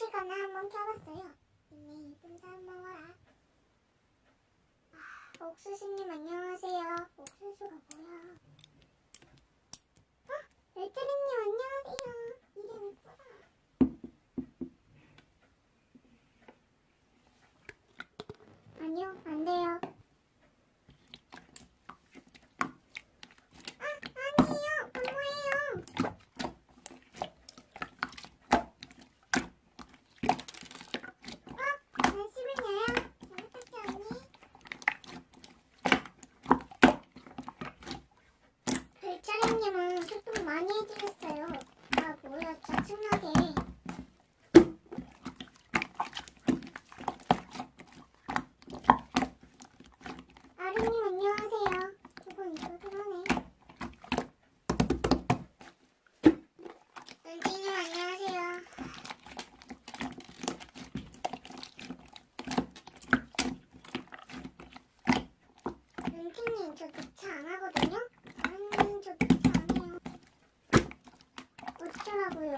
시간에 한번 켜봤어요. 네, 이쁜 사람 먹어라. 아, 옥수수님 안녕하세요. 옥수수가 뭐야? 아, 멜트리님 안녕하세요. 이름 이쁘다. 아니요, 안 돼요. 아, 아니에요. 부모예요. 어? 잠시만요. 잘못했지 언니? 별차량님은 소통 많이 해주셨어요. 아 뭐야 짜증나게. 아르님 안녕하세요. 두분 이쁘긴 하네. 은지님 안녕하세요. 은지님 저녹 하라고요.